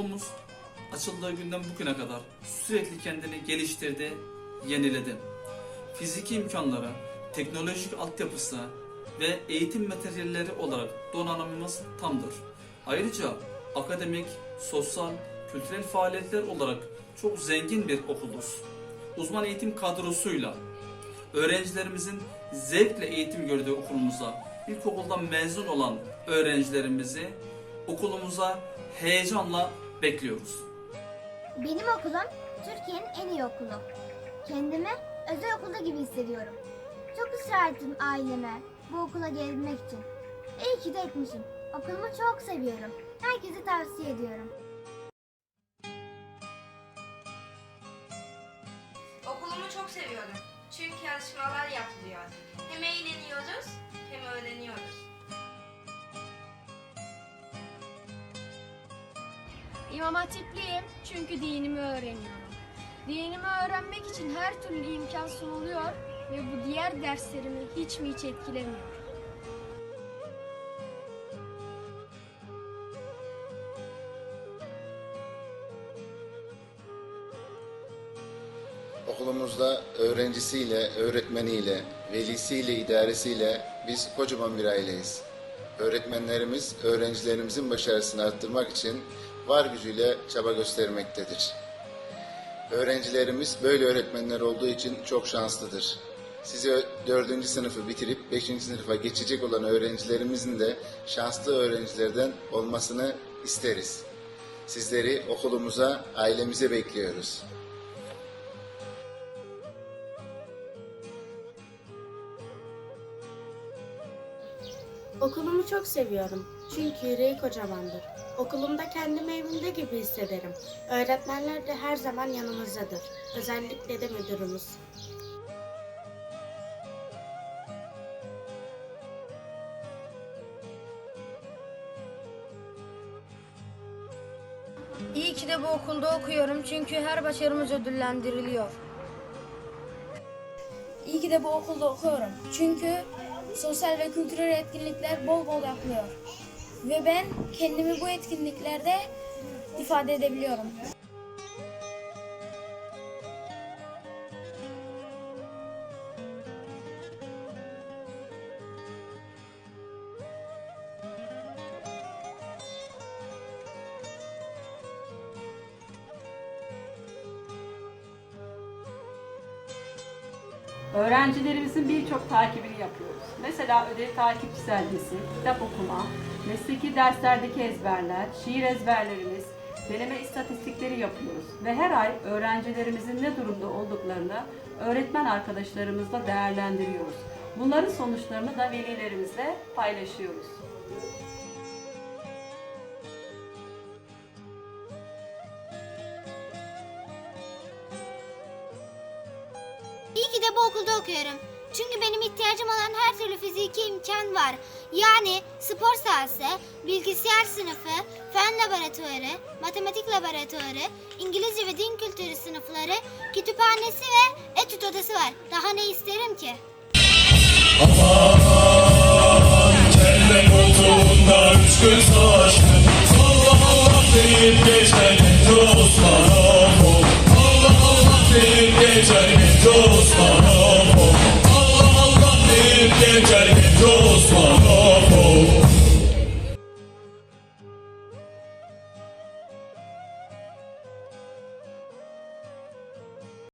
Okulumuz açıldığı günden bugüne kadar sürekli kendini geliştirdi, yeniledi. Fiziki imkanları, teknolojik altyapısı ve eğitim materyalleri olarak donanımımız tamdır. Ayrıca akademik, sosyal, kültürel faaliyetler olarak çok zengin bir okuluz. Uzman eğitim kadrosuyla öğrencilerimizin zevkle eğitim gördüğü okulumuza, ilkokuldan mezun olan öğrencilerimizi okulumuza heyecanla bekliyoruz. Benim okulum Türkiye'nin en iyi okulu. Kendimi özel okulda gibi hissediyorum. Çok ısrar ettim aileme bu okula gelebilmek için. İyi ki de etmişim. Okulumu çok seviyorum. Herkese tavsiye ediyorum. Okulumu çok seviyorum. Çünkü yarışmalar yapılıyor. Hem eğleniyoruz hem öğreniyoruz. İmam Hatipliyim çünkü dinimi öğreniyorum. Dinimi öğrenmek için her türlü imkan sunuluyor ve bu diğer derslerimi hiç mi hiç etkilemiyor. Okulumuzda öğrencisiyle, öğretmeniyle, velisiyle, idaresiyle biz kocaman bir aileyiz. Öğretmenlerimiz öğrencilerimizin başarısını arttırmak için var gücüyle çaba göstermektedir. Öğrencilerimiz böyle öğretmenler olduğu için çok şanslıdır. Sizi 4. sınıfı bitirip 5. sınıfa geçecek olan öğrencilerimizin de şanslı öğrencilerden olmasını isteriz. Sizleri okulumuza, ailemize bekliyoruz. Okulumu çok seviyorum. Çünkü yüreği kocamandır. Okulumda kendimi evimde gibi hissederim. Öğretmenler de her zaman yanımızdadır. Özellikle de müdürümüz. İyi ki de bu okulda okuyorum çünkü her başarımız ödüllendiriliyor. İyi ki de bu okulda okuyorum çünkü sosyal ve kültürel etkinlikler bol bol yapılıyor. Ve ben kendimi bu etkinliklerde ifade edebiliyorum. Öğrencilerimizin birçok takibini yapıyoruz. Mesela ödev takip çizelgesi, kitap okuma, mesleki derslerdeki ezberler, şiir ezberlerimiz, deneme istatistikleri yapıyoruz. Ve her ay öğrencilerimizin ne durumda olduklarını öğretmen arkadaşlarımızla değerlendiriyoruz. Bunların sonuçlarını da velilerimizle paylaşıyoruz. İyi ki de bu okulda okuyorum. Çünkü benim ihtiyacım olan her türlü fiziki imkan var. Yani spor sahası, bilgisayar sınıfı, fen laboratuvarı, matematik laboratuvarı, İngilizce ve din kültürü sınıfları, kütüphanesi ve etüt odası var. Daha ne isterim ki? Allah Allah deyip Osmanov Allah Allah deyip geçer Just